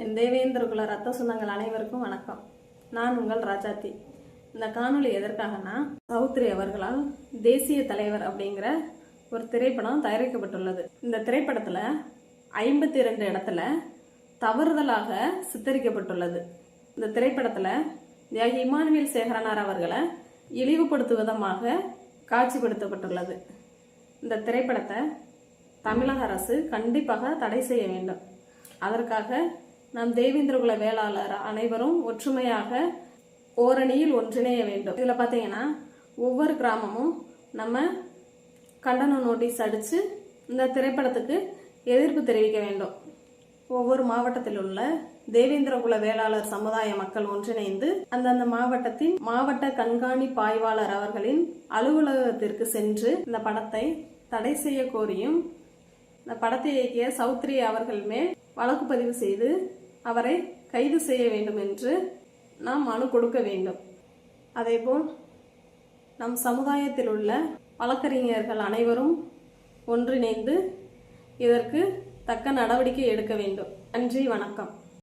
என் தேவேந்திர குல ரத்த சொந்தங்கள் அனைவருக்கும் வணக்கம். நான் உங்கள் ராஜாத்தி. இந்த காணொளி எதற்காகனா சௌத்ரி அவர்களால் தேசிய தலைவர் அப்படிங்கிற ஒரு திரைப்படம் தயாரிக்கப்பட்டுள்ளது. இந்த திரைப்படத்தில் ஐம்பத்தி இரண்டு இடத்துல தவறுதலாக சித்தரிக்கப்பட்டுள்ளது. இந்த திரைப்படத்தில் தியாகி இமானுவேல் சேகரனார் அவர்களை இழிவுபடுத்தும் விதமாக காட்சிப்படுத்தப்பட்டுள்ளது. இந்த திரைப்படத்தை தமிழக அரசு கண்டிப்பாக தடை செய்ய வேண்டும். அதற்காக நம் தேவேந்திரகுல வேளாளர் அனைவரும் ஒற்றுமையாக ஓரணியில் ஒன்றிணைய வேண்டும். இதில் பார்த்தீங்கன்னா ஒவ்வொரு கிராமமும் நம்ம கண்டன நோட்டீஸ் அடித்து இந்த திரைப்படத்துக்கு எதிர்ப்பு தெரிவிக்க வேண்டும். ஒவ்வொரு மாவட்டத்தில் உள்ள தேவேந்திரகுல வேளாளர் சமுதாய மக்கள் ஒன்றிணைந்து அந்தந்த மாவட்டத்தின் மாவட்ட கண்காணிப்பாய்வாளர் அவர்களின் அலுவலகத்திற்கு சென்று இந்த படத்தை தடை செய்ய கோரியும் இந்த படத்தை இயக்கிய சௌத்ரி அவர்கள் மேல் வழக்கு பதிவு செய்து அவரை கைது செய்ய வேண்டும் என்று நாம் மனு கொடுக்க வேண்டும். அதேபோல் நம் சமுதாயத்தில் உள்ள வழக்கறிஞர்கள் அனைவரும் ஒன்றிணைந்து இதற்கு தக்க நடவடிக்கை எடுக்க வேண்டும். நன்றி வணக்கம்.